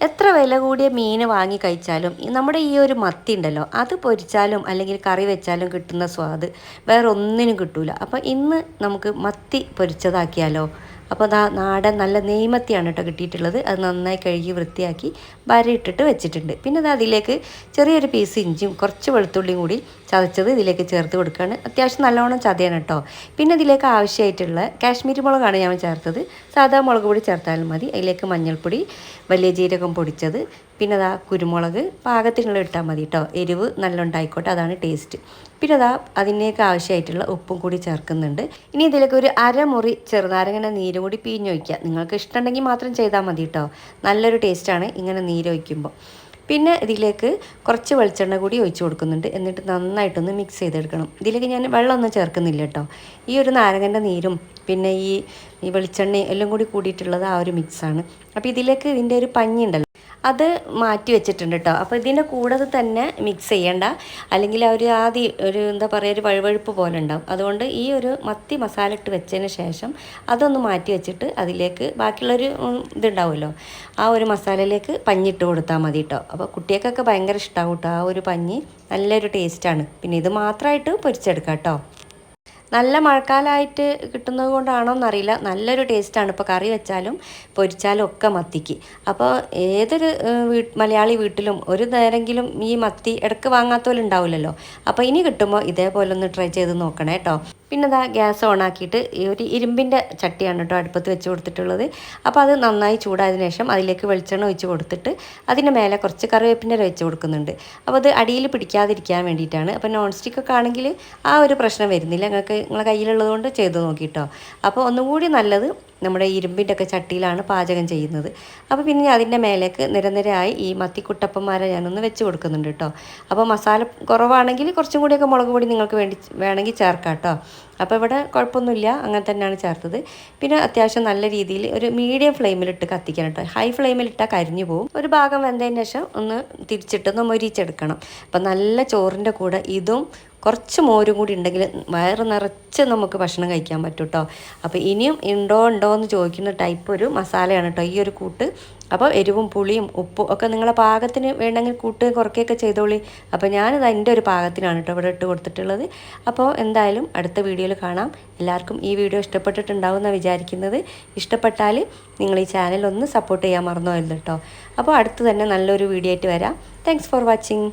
എത്ര വില കൂടിയ മീൻ വാങ്ങി കഴിച്ചാലും നമ്മുടെ ഈ ഒരു മത്തി ഉണ്ടല്ലോ അത് പൊരിച്ചാലും അല്ലെങ്കിൽ കറി വെച്ചാലും കിട്ടുന്ന സ്വാദ് വേറെ ഒന്നിനും കിട്ടൂല. അപ്പോൾ ഇന്ന് നമുക്ക് മത്തി പൊരിച്ചതാക്കിയാലോ? അപ്പോൾ അതാ നാടൻ നല്ല നെയ്മത്തിയാണ് കേട്ടോ കിട്ടിയിട്ടുള്ളത്. അത് നന്നായി കഴുകി വൃത്തിയാക്കി വരയിട്ടിട്ട് വെച്ചിട്ടുണ്ട്. പിന്നെ അത് അതിലേക്ക് ചെറിയൊരു പീസ് ഇഞ്ചിയും കുറച്ച് വെളുത്തുള്ളിയും കൂടി ചതച്ചത് ഇതിലേക്ക് ചേർത്ത് കൊടുക്കുകയാണ് അത്യാവശ്യം നല്ലോണം ചതയാണ് കേട്ടോ പിന്നെ ഇതിലേക്ക് ആവശ്യമായിട്ടുള്ള കാശ്മീരി മുളകാണ് ഞാൻ ചേർത്തത്. സാധാ മുളക് പൊടി ചേർത്താലും മതി. അതിലേക്ക് മഞ്ഞൾപ്പൊടി വലിയ ജീരകം പൊടിച്ചത് പിന്നെ അതാ കുരുമുളക് പാകത്തിനുള്ള ഇട്ടാൽ മതി കേട്ടോ എരിവ് നല്ല ഉണ്ടായിക്കോട്ടെ അതാണ് ടേസ്റ്റ്. പിന്നെ അതാ അതിനേക്ക് ആവശ്യമായിട്ടുള്ള ഉപ്പും കൂടി ചേർക്കുന്നുണ്ട്. ഇനി ഇതിലേക്ക് ഒരു അരമുറി ചെറുനാരങ്ങനെ നീര് കൂടി പിഴിഞ്ഞൊഴിക്കുക നിങ്ങൾക്ക് ഇഷ്ടമുണ്ടെങ്കിൽ മാത്രം ചെയ്താൽ മതി കേട്ടോ നല്ലൊരു ടേസ്റ്റാണ് ഇങ്ങനെ നീര് ഒഴിക്കുമ്പോൾ. പിന്നെ ഇതിലേക്ക് കുറച്ച് വെളിച്ചെണ്ണ കൂടി ഒഴിച്ചു കൊടുക്കുന്നുണ്ട്. എന്നിട്ട് നന്നായിട്ടൊന്ന് മിക്സ് ചെയ്തെടുക്കണം. ഇതിലേക്ക് ഞാൻ വെള്ളമൊന്നും ചേർക്കുന്നില്ല കേട്ടോ ഈ ഒരു നാരങ്ങന്റെ നീരും പിന്നെ ഈ ഈ വെളിച്ചെണ്ണയും എല്ലാം കൂടി കൂടിയിട്ടുള്ളത് ആ ഒരു മിക്സാണ്. അപ്പോൾ ഇതിലേക്ക് ഇതിന്റെ ഒരു പഞ്ഞി ഉണ്ടല്ലോ അത് മാറ്റി വെച്ചിട്ടുണ്ട് കേട്ടോ. അപ്പോൾ ഇതിന്റെ കൂടെ തന്നെ മിക്സ് ചെയ്യണ്ട. അല്ലെങ്കിൽ അവർ ആദ്യം ഒരു എന്താ പറയുക ഒരു വഴുവഴുപ്പ് പോലെ ഉണ്ടാവും. അതുകൊണ്ട് ഈ ഒരു മത്തി മസാല ഇട്ട് വെച്ചതിന് ശേഷം അതൊന്ന് മാറ്റി വെച്ചിട്ട് അതിലേക്ക് ബാക്കിയുള്ളൊരു ഇതുണ്ടാവുമല്ലോ. ആ ഒരു മസാലയിലേക്ക് പഞ്ഞിട്ട് കൊടുത്താൽ മതി കേട്ടോ. അപ്പോൾ കുട്ടികൾക്കൊക്കെ ഭയങ്കര ഇഷ്ടമാവും കേട്ടോ ആ ഒരു പഞ്ഞി. നല്ലൊരു ടേസ്റ്റാണ് പിന്നെ ഇത് മാത്രമായിട്ട് പൊരിച്ചെടുക്കാം കേട്ടോ. നല്ല മഴക്കാലമായിട്ട് കിട്ടുന്നത് കൊണ്ടാണോ എന്നറിയില്ല നല്ലൊരു ടേസ്റ്റാണ് ഇപ്പോൾ കറി വെച്ചാലും പൊരിച്ചാലും ഒക്കെ മത്തിക്ക്. അപ്പോൾ ഏതൊരു മലയാളി വീട്ടിലും ഒരു നേരെങ്കിലും ഈ മത്തി ഇടയ്ക്ക് വാങ്ങാത്തവരുണ്ടാവില്ലല്ലോ. അപ്പോൾ ഇനി കിട്ടുമ്പോൾ ഇതേപോലെ ഒന്ന് ട്രൈ ചെയ്ത് നോക്കണേ കേട്ടോ പിന്നെ ഇതാ ഗ്യാസ് ഓൺ ആക്കിയിട്ട് ഈ ഒരു ഇരുമ്പിന്റെ ചട്ടിയാണ് കേട്ടോ അടുപ്പത്ത് വെച്ച് കൊടുത്തിട്ടുള്ളത്. അപ്പോൾ അത് നന്നായി ചൂടായതിനു ശേഷം അതിലേക്ക് വെളിച്ചെണ്ണ ഒഴിച്ച് കൊടുത്തിട്ട് അതിന്റെ മേലെ കുറച്ച് കറിവേപ്പിന്റെ വെച്ച് കൊടുക്കുന്നുണ്ട്. അപ്പോൾ അത് അടിയിൽ പിടിക്കാതിരിക്കാൻ വേണ്ടിയിട്ടാണ്. അപ്പോൾ നോൺ സ്റ്റിക്കൊക്കെ ആണെങ്കിൽ ആ ഒരു പ്രശ്നം വരുന്നില്ല. നിങ്ങൾക്ക് നിങ്ങളെ കയ്യിലുള്ളതുകൊണ്ട് ചെയ്ത് നോക്കിയിട്ടോ അപ്പോൾ ഒന്നുകൂടി നല്ലത് നമ്മുടെ ഇരുമ്പിന്റെ ഒക്കെ ചട്ടിയിലാണ് പാചകം ചെയ്യുന്നത്. അപ്പോൾ പിന്നെ അതിന്റെ മേലേക്ക് നിരനിരയായി ഈ മത്തിക്കുട്ടപ്പന്മാരെ ഞാനൊന്ന് വെച്ച് കൊടുക്കുന്നുണ്ട് കേട്ടോ. അപ്പോൾ മസാല കുറവാണെങ്കിൽ കുറച്ചും കൂടിയൊക്കെ മുളക് പൊടി നിങ്ങൾക്ക് വേണ്ടി വേണമെങ്കിൽ ചേർക്കാം കേട്ടോ. അപ്പോൾ ഇവിടെ കുഴപ്പമൊന്നുമില്ല. അങ്ങനെ തന്നെയാണ് ചേർത്തത്. പിന്നെ അത്യാവശ്യം നല്ല രീതിയിൽ ഒരു മീഡിയം ഫ്ലെയിമിലിട്ട് കത്തിക്കണം കേട്ടോ ഹൈ ഫ്ലെയിമിലിട്ടാൽ കരിഞ്ഞു പോകും ഒരു ഭാഗം വെന്തതിന് ശേഷം ഒന്ന് തിരിച്ചിട്ട് ഒന്ന് മൊരിച്ചെടുക്കണം. അപ്പം നല്ല ചോറിന്റെ കൂടെ ഇതും കുറച്ച് മോരും കൂടി ഉണ്ടെങ്കിൽ വയറ് നിറച്ച് നമുക്ക് ഭക്ഷണം കഴിക്കാൻ പറ്റും കേട്ടോ അപ്പോൾ ഇനിയും ഉണ്ടോ ഉണ്ടോ എന്ന് ചോദിക്കുന്ന ടൈപ്പ് ഒരു മസാലയാണ് കേട്ടോ ഈ ഒരു കൂട്ട് അപ്പോൾ എരിവും പുളിയും ഉപ്പും ഒക്കെ നിങ്ങളെ പാകത്തിന് വേണമെങ്കിൽ കൂട്ട് കുറയ്ക്കുകയൊക്കെ ചെയ്തോളി. അപ്പോൾ ഞാനിത് എന്റെ ഒരു പാകത്തിനാണ് കേട്ടോ ഇവിടെ ഇട്ട് കൊടുത്തിട്ടുള്ളത്. അപ്പോൾ എന്തായാലും അടുത്ത വീഡിയോയിൽ കാണാം. എല്ലാവർക്കും ഈ വീഡിയോ ഇഷ്ടപ്പെട്ടിട്ടുണ്ടാവും എന്നാണ് വിചാരിക്കുന്നത്. ഇഷ്ടപ്പെട്ടാൽ നിങ്ങൾ ഈ ചാനൽ ഒന്ന് സപ്പോർട്ട് ചെയ്യാൻ മറന്നു പോയത് കേട്ടോ. അപ്പോൾ അടുത്ത് തന്നെ നല്ലൊരു വീഡിയോ ആയിട്ട് വരാം. Thanks for watching